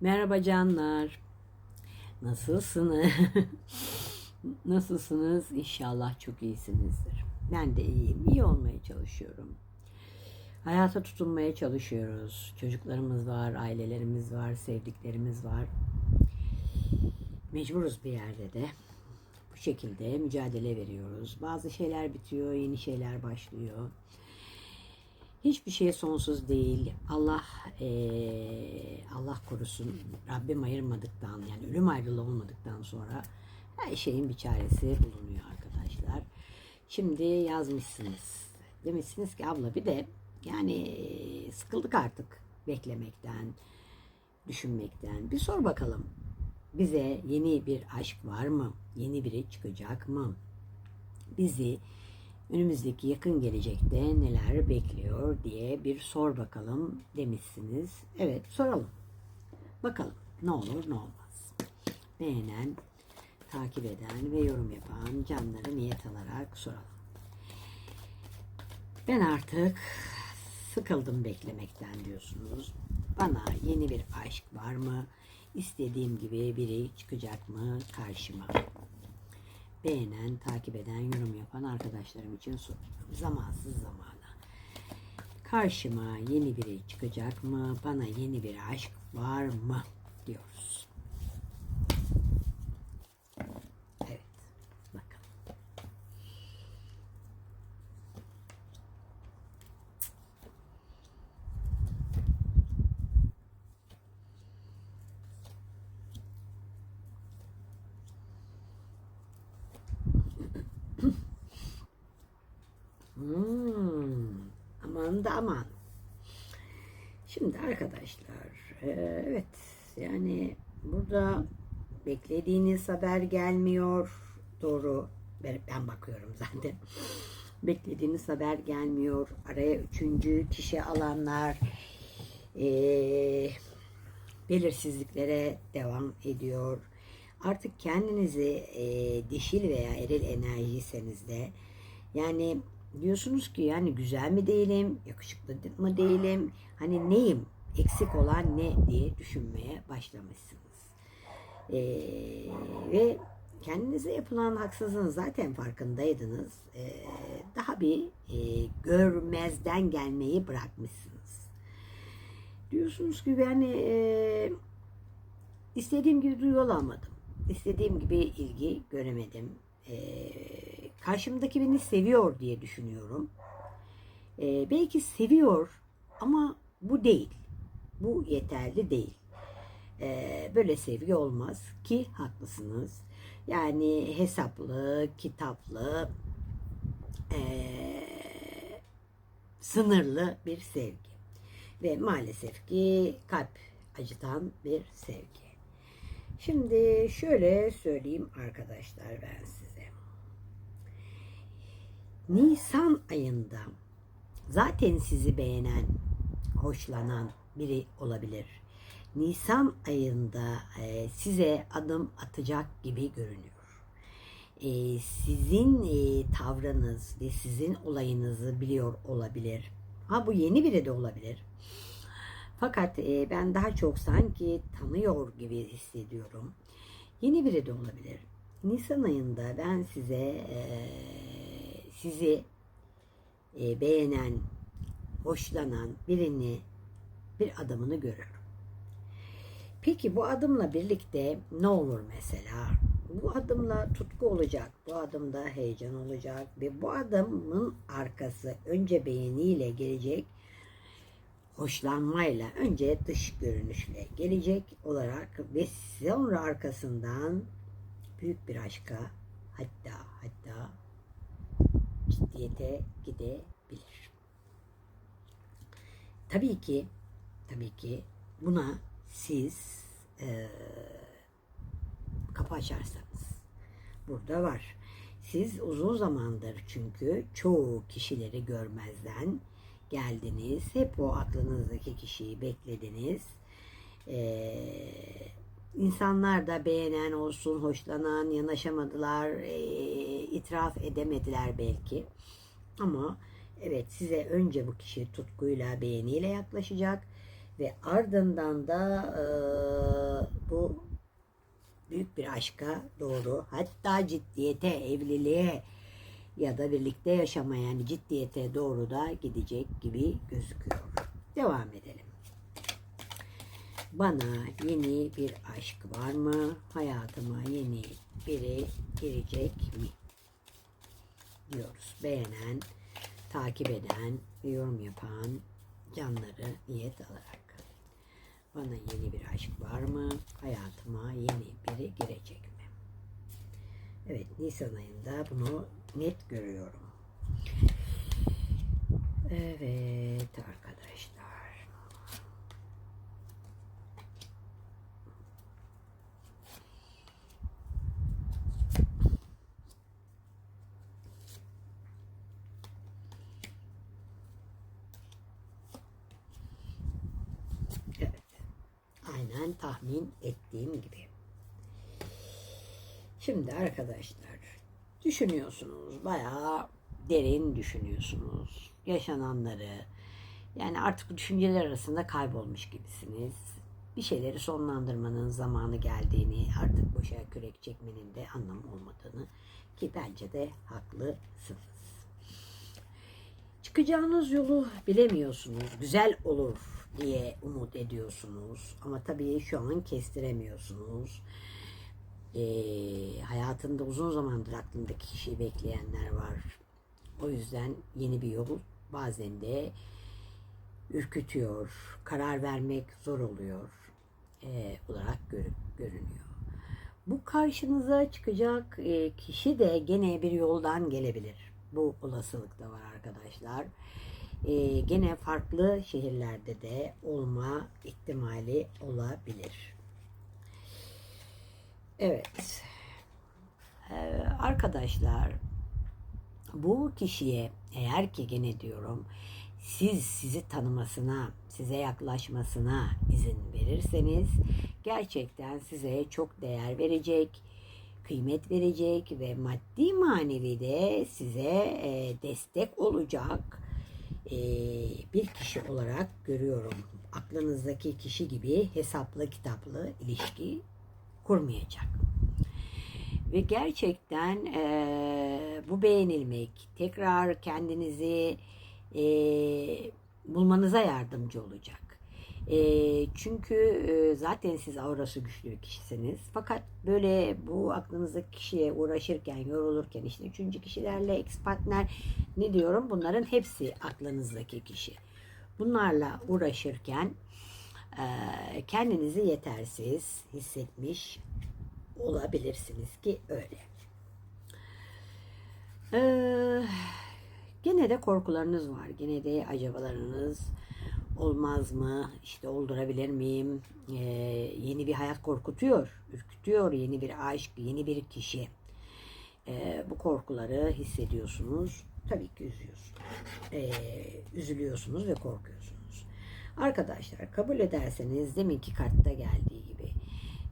Merhaba canlar. Nasılsınız? Nasılsınız? İnşallah çok iyisinizdir. Ben de iyiyim. İyi olmaya çalışıyorum. Hayata tutunmaya çalışıyoruz. Çocuklarımız var, ailelerimiz var, sevdiklerimiz var. Mecburuz bir yerde de. Bu şekilde mücadele veriyoruz. Bazı şeyler bitiyor, yeni şeyler başlıyor. Hiçbir şey sonsuz değil. Allah eee, Allah korusun. Rabbim ayırmadıktan yani ölüm ayrılığı olmadıktan sonra her şeyin bir çaresi bulunuyor arkadaşlar. Şimdi yazmışsınız. Demişsiniz ki abla bir de yani eee, sıkıldık artık beklemekten, düşünmekten. Bir sor bakalım. Bize yeni bir aşk var mı? Yeni biri çıkacak mı? Bizi önümüzdeki yakın gelecekte neler bekliyor diye bir sor bakalım demişsiniz. Evet soralım. Bakalım ne olur ne olmaz. Beğenen, takip eden ve yorum yapan canları niyet alarak soralım. Ben artık sıkıldım beklemekten diyorsunuz. Bana yeni bir aşk var mı? İstediğim gibi biri çıkacak mı karşıma? Beğenen, takip eden, yorum yapan arkadaşlarım için. Zamansız zamana. Karşıma yeni biri çıkacak mı? Bana yeni bir aşk var mı? Diyoruz. Evet. Bakın. Hmm, aman da aman. Şimdi arkadaşlar, e, evet yani burada beklediğiniz haber gelmiyor. Doğru, ben, bakıyorum zaten. Beklediğiniz haber gelmiyor. Araya üçüncü kişi alanlar e, belirsizliklere devam ediyor. Artık kendinizi e, dişil veya eril enerjiyseniz de yani diyorsunuz ki yani güzel mi değilim, yakışıklı mı değilim, hani neyim, eksik olan ne diye düşünmeye başlamışsınız. Ee, ve kendinize yapılan haksızlığın zaten farkındaydınız. Ee, daha bir e, görmezden gelmeyi bırakmışsınız. Diyorsunuz ki yani e, istediğim gibi duygu alamadım. İstediğim gibi ilgi göremedim. Ee, karşımdaki beni seviyor diye düşünüyorum. Ee, belki seviyor ama bu değil. Bu yeterli değil. Ee, böyle sevgi olmaz ki haklısınız. Yani hesaplı, kitaplı, ee, sınırlı bir sevgi. Ve maalesef ki kalp acıtan bir sevgi. Şimdi şöyle söyleyeyim arkadaşlar ben size. Nisan ayında zaten sizi beğenen, hoşlanan biri olabilir. Nisan ayında e, size adım atacak gibi görünüyor. E, sizin e, tavrınız ve sizin olayınızı biliyor olabilir. Ha bu yeni biri de olabilir. Fakat ben daha çok sanki tanıyor gibi hissediyorum. Yeni biri de olabilir. Nisan ayında ben size sizi e, beğenen, hoşlanan birini bir adamını görürüm. Peki bu adımla birlikte ne olur mesela? Bu adımla tutku olacak, bu adımda heyecan olacak ve bu adımın arkası önce beğeniyle gelecek, hoşlanmayla önce dış görünüşle gelecek olarak ve sonra arkasından büyük bir aşka hatta hatta ciddiyete gidebilir. Tabii ki tabii ki buna siz eee kapı açarsanız burada var. Siz uzun zamandır çünkü çoğu kişileri görmezden geldiniz. Hep o aklınızdaki kişiyi beklediniz. Ee, insanlar da beğenen olsun, hoşlanan, yanaşamadılar, ee, itiraf edemediler belki. Ama evet size önce bu kişi tutkuyla, beğeniyle yaklaşacak ve ardından da ee, büyük bir aşka doğru hatta ciddiyete, evliliğe ya da birlikte yaşama yani ciddiyete doğru da gidecek gibi gözüküyor. Devam edelim. Bana yeni bir aşk var mı? Hayatıma yeni biri girecek mi? Diyoruz. Beğenen, takip eden, yorum yapan canları niyet alarak. Bana yeni bir aşk var mı? Hayatıma yeni biri girecek mi? Evet Nisan ayında bunu net görüyorum. Evet arkadaşlar. Evet. Aynen tahmin ettiğim gibi. Şimdi arkadaşlar düşünüyorsunuz bayağı derin düşünüyorsunuz yaşananları. Yani artık düşünceler arasında kaybolmuş gibisiniz. Bir şeyleri sonlandırmanın zamanı geldiğini artık boşa kürek çekmenin de anlamı olmadığını ki bence de haklısınız. Çıkacağınız yolu bilemiyorsunuz güzel olur diye umut ediyorsunuz ama tabii şu an kestiremiyorsunuz ee, hayatında uzun zamandır aklındaki kişiyi bekleyenler var. O yüzden yeni bir yol bazen de ürkütüyor, karar vermek zor oluyor ee, olarak gör- görünüyor. Bu karşınıza çıkacak e, kişi de gene bir yoldan gelebilir. Bu olasılık da var arkadaşlar. Ee, gene farklı şehirlerde de olma ihtimali olabilir. Evet. Ee, arkadaşlar bu kişiye eğer ki gene diyorum siz sizi tanımasına, size yaklaşmasına izin verirseniz gerçekten size çok değer verecek, kıymet verecek ve maddi manevi de size e, destek olacak e, bir kişi olarak görüyorum. Aklınızdaki kişi gibi hesaplı kitaplı ilişki kurmayacak. Ve gerçekten e, bu beğenilmek, tekrar kendinizi e, bulmanıza yardımcı olacak. E, çünkü e, zaten siz aurası güçlü bir kişisiniz. Fakat böyle bu aklınızdaki kişiye uğraşırken, yorulurken işte üçüncü kişilerle, ex partner ne diyorum bunların hepsi aklınızdaki kişi. Bunlarla uğraşırken e, kendinizi yetersiz hissetmiş olabilirsiniz ki öyle. Ee, gene de korkularınız var. Gene de acabalarınız olmaz mı? İşte oldurabilir miyim? Ee, yeni bir hayat korkutuyor, ürkütüyor. Yeni bir aşk, yeni bir kişi. Ee, bu korkuları hissediyorsunuz. Tabii ki üzüyorsunuz. Ee, üzülüyorsunuz ve korkuyorsunuz. Arkadaşlar kabul ederseniz deminki kartta geldiği gibi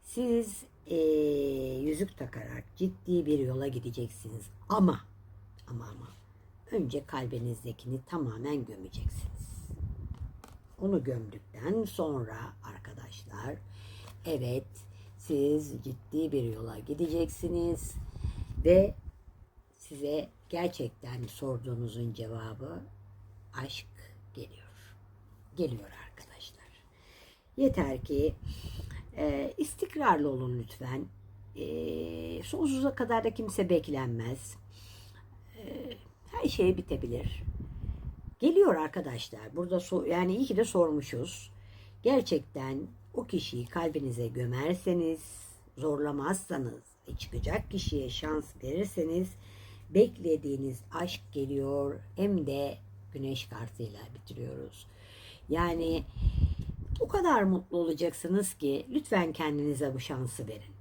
siz eee, yüzük takarak ciddi bir yola gideceksiniz ama ama ama önce kalbinizdekini tamamen gömeceksiniz. Onu gömdükten sonra arkadaşlar evet siz ciddi bir yola gideceksiniz ve size gerçekten sorduğunuzun cevabı aşk geliyor. Geliyor arkadaşlar. Yeter ki e, istikrarlı olun lütfen. E, sonsuza kadar da kimse beklenmez. E, her şey bitebilir. Geliyor arkadaşlar. Burada so- yani iyi ki de sormuşuz. Gerçekten o kişiyi kalbinize gömerseniz, zorlamazsanız, çıkacak kişiye şans verirseniz beklediğiniz aşk geliyor. Hem de güneş kartıyla bitiriyoruz. Yani o kadar mutlu olacaksınız ki lütfen kendinize bu şansı verin.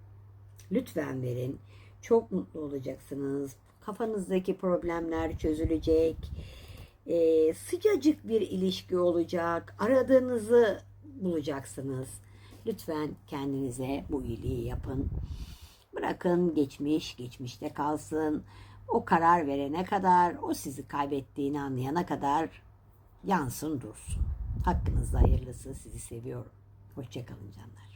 Lütfen verin. Çok mutlu olacaksınız. Kafanızdaki problemler çözülecek. Ee, sıcacık bir ilişki olacak. Aradığınızı bulacaksınız. Lütfen kendinize bu iyiliği yapın. Bırakın geçmiş geçmişte kalsın. O karar verene kadar, o sizi kaybettiğini anlayana kadar yansın dursun. Hakkınızda hayırlısı sizi seviyorum. Hoşçakalın canlar.